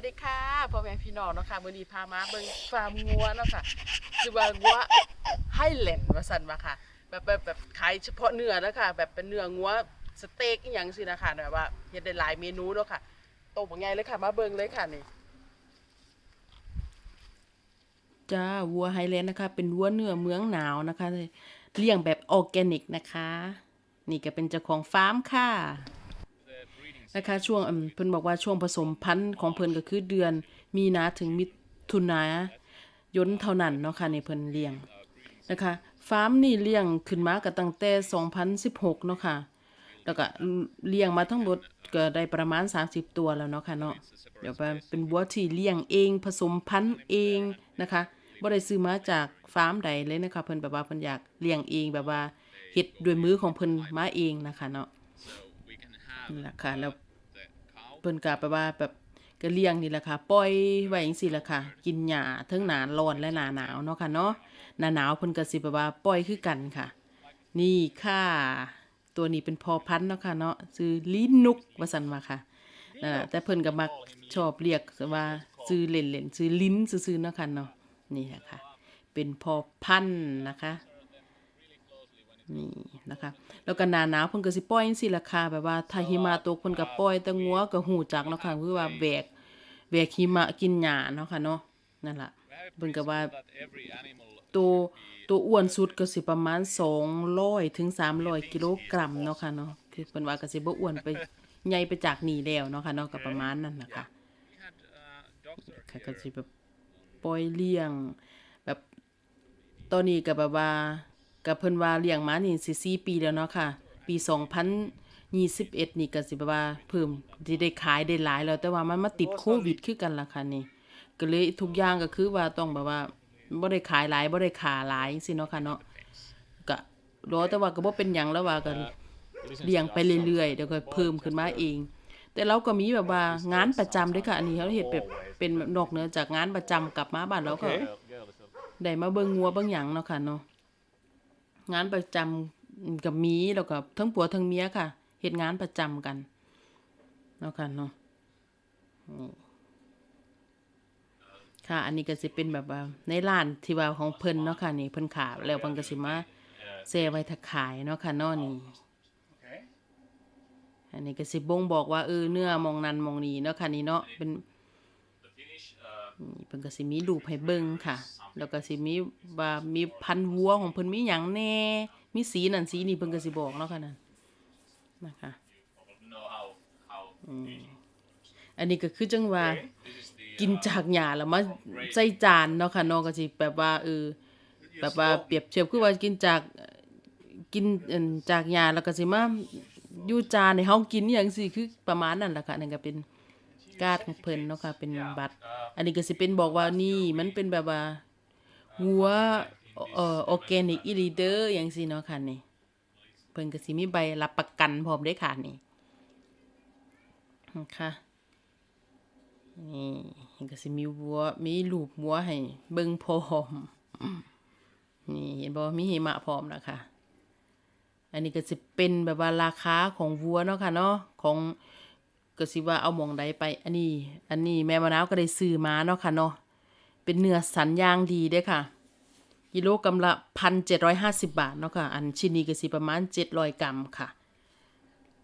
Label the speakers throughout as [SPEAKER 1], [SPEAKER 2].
[SPEAKER 1] วัสดีค่ะพ่อแม่พี่น้องเนาะค่ะมื้อนี้พามาเบิ่งฟาร์มงัวเนาะค่ะคือว่างัวไฮแลนด์ว่าซั่นว่าค่ะ แบบแบบแบบขายเฉพาะเนื้อนะคะแบบเป็นเนื้องัวสเต็กอีหยังสินะคะแบบว่าเฮ็ดได้หลายเมนูเนาะค่ะโตบักใหญ่เลยค่ะ มาเบิ่งเลยค่ะนี่จ้าวัวไฮแลนด์นะคะ เป็นวัวเนื้อเมืองหนาวนะคะ เลี้ยงแบบออร์แกนิกนะคะ นี่ก็เป็นเจ้าของฟาร์มค่ะ นะคะช่วงเพิ่นบอกว่าช่วงผสมพันธุ์ของเพิ่นก็คือเดือน มีนาถึงมิถุนายนเท่านั้นเนาะค่ะในเพิ่นเลี้ยงนะคะฟาร์มนี่เลี้ยงขึ้นมาก็ตั้งแต่ 2016เนาะค่ะแล้วก็เลี้ยงมาทั้งหมดก็ได้ประมาณ 30 ตัวแล้วเนาะค่ะเนาะเดี๋ยวเป็นวัวที่เลี้ยงเองผสมพันธุ์เองนะคะบ่ได้ซื้อมาจากฟาร์มใดเลยนะคะเพิ่นแบบว่าเพิ่นอยากเลี้ยงเองแบบว่าเฮ็ดด้วยมือของเพิ่นมาเองนะคะเนาะ นั่นแหละค่ะ แล้วเพิ่นก็แปลว่าแบบก็เลี้ยงนี่แหละค่ะ ปล่อยไว้จังซี่แหละค่ะ กินหญ้าเทั้งหน้าร้อนและหน้าหนาวเนาะค่ะเนาะ หน้าหนาวเพิ่นก็สิแบบว่าปล่อยคือกันค่ะ นี่ค่ะ ตัวนี้เป็นพอพันธุ์เนาะค่ะเนาะชื่อลิ้นนุกว่าซั่นว่าค่ะนั่นน่ะแต่เพิ่นก็มักชอบเรียกว่าชื่อเล่นๆชื่อลิ้นซื่อๆเนาะค่ะเนาะ นี่แหละค่ะ เป็นพอพันธุ์นะคะ นี่นะคะแล้วก็หน้าหนาวเพิ่นก็สิปล่อยจังซี่ล่ะค่ะแบบว่าถ้าหิมะตกเพิ่นก็ปล่อยแต่งัวก็ฮู้จักเนาะค่ะคือว่าแบกแบกหิมะกินหญ้าเนาะค่ะเนาะนั่นล่ะเพิ่นก็ว่าตัวตัวอ้วนสุดก็สิประมาณ200ถึง300กิโลกรัมเนาะค่ะเนาะคือเพิ่นว่าก็สิบ่อ้วนไปใหญ่ไปจากนี้แล้วเนาะค่ะเนาะก็ประมาณนั้นนะคะค่ะก็สิแบบปล่อยเลี้ยง แบบตอนนี้ก็แบบว่า กับเพิ่นว่าเลี้ยงมานี่สิ4ปีแล้วเนาะค่ะ ปี2021นี่ก็สิแบบว่าเพิ่มสิได้ขายได้หลายแล้วแต่ว่ามันมาติดโควิดคือกันล่ะค่ะนี่ ก็เลยทุกอย่างก็คือว่าต้องแบบว่าบ่ได้ขายหลายบ่ได้ขาหลายจังซี่เนาะค่ะเนาะก็รอแต่ว่าก็บ่เป็นหยังแล้วว่าก็เลี้ยงไปเรื่อยๆเดี๋ยวก็เพิ่มขึ้นมาเอง แต่เราก็มีแบบว่างานประจำด้วยค่ะ อันนี้เราเฮ็ดแบบเป็นแบบนอกเหนือจากงานประจำกลับมาบ้านเราก็ได้มาเบิ่งงัวเบิ่งหยังเนาะค่ะเนาะ งานประจำกับมีแล้วก็ทั้งผัวทั้งเมียค่ะเฮ็ดงานประจำกันเนาะค่ะเนาะนี่ค่ะ อันนี้ก็สิเป็นแบบว่าในร้านที่ว่าของเพิ่นเนาะค่ะนี่เพิ่นขายแล้วเพิ่นก็สิมาแซ่ไว้ถ้าขายเนาะค่ะเนาะนี่อันนี้ก็สิบ่งบอกว่าเออเนื้อหมองนั้นหมองนี้เนาะค่ะนี่เนาะเป็น นี่เพิ่นก็สิมีรูปให้เบิ่งค่ะ แล้วก็สิมีว่ามีพันธุ์วัวของเพิ่นมีหยังแน่ มีสีนั่นสีนี่เพิ่นก็สิบอกเนาะค่ะนั่นนะคะอืมอันนี้ก็คือจังว่ากินจากหญ้าแล้วมาใส่จานเนาะค่ะเนาะก็สิแบบว่าเออแบบว่าเปรียบเทียบคือว่ากินจากกินจากหญ้าแล้วก็สิมาอยู่จานให้เฮากินอย่างซี่คือประมาณนั้นล่ะค่ะนั่นก็เป็นการ์ดของเพิ่นเนาะค่ะเป็นบัตร อันนี้ก็สิเป็นบอกว่านี่มันเป็นแบบว่าหัวเอ่อออร์แกนิกอีลีเดอร์อย่างซี่เนาะค่ะนี่เพิ่นก็สิมีใบรับประกันพร้อมเด้ค่ะนี่นะคะนี่เพิ่นก็สิมีวัวมีรูปวัวให้เบิ่งพร้อมนี่เห็นบ่มีหิมะพร้อมนะคะอันนี้ก็สิเป็นแบบว่าราคาของวัวเนาะค่ะเนาะของ ก็สิว่าเอาหมองใดไป อันนี้ อันนี้แม่มะนาวก็ได้ซื้อมาเนาะค่ะเนาะ เป็นเนื้อสันยางดีเด้ค่ะ กิโลกรัมละพันเจ็ดร้อยห้าสิบบาทเนาะค่ะ อันชิ้นนี้ก็สิประมาณเจ็ดร้อยกรัมค่ะ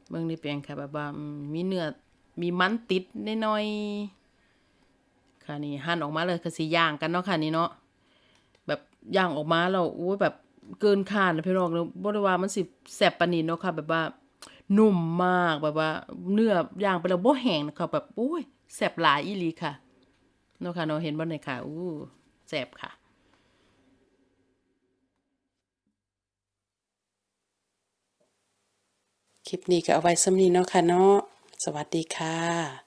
[SPEAKER 1] เบิ่งนี่เป็นค่ะแบบว่ามีเนื้อ มีมันติดน้อยๆค่ะนี่หั่นออกมาเลยก็สิย่างกันเนาะค่ะนี่เนาะ แบบย่างออกมาแล้วโอ้ยแบบเกินคาดนะพี่น้องเนาะบ่ได้ว่ามันสิแซ่บปานนี้เนาะค่ะแบบว่า นุ่มมากแบบว่า เนื้อย่างไปแล้วบ่แห้งนะคะแบบโอ้ยแซบหลายอีหลีค่ะเนาะค่ะเนาะเห็นบ่เนี่ยค่ะอู้แซบค่ะคลิปนี้ก็เอาไว้สำนี้เนาะค่ะเนาะ สวัสดีค่ะ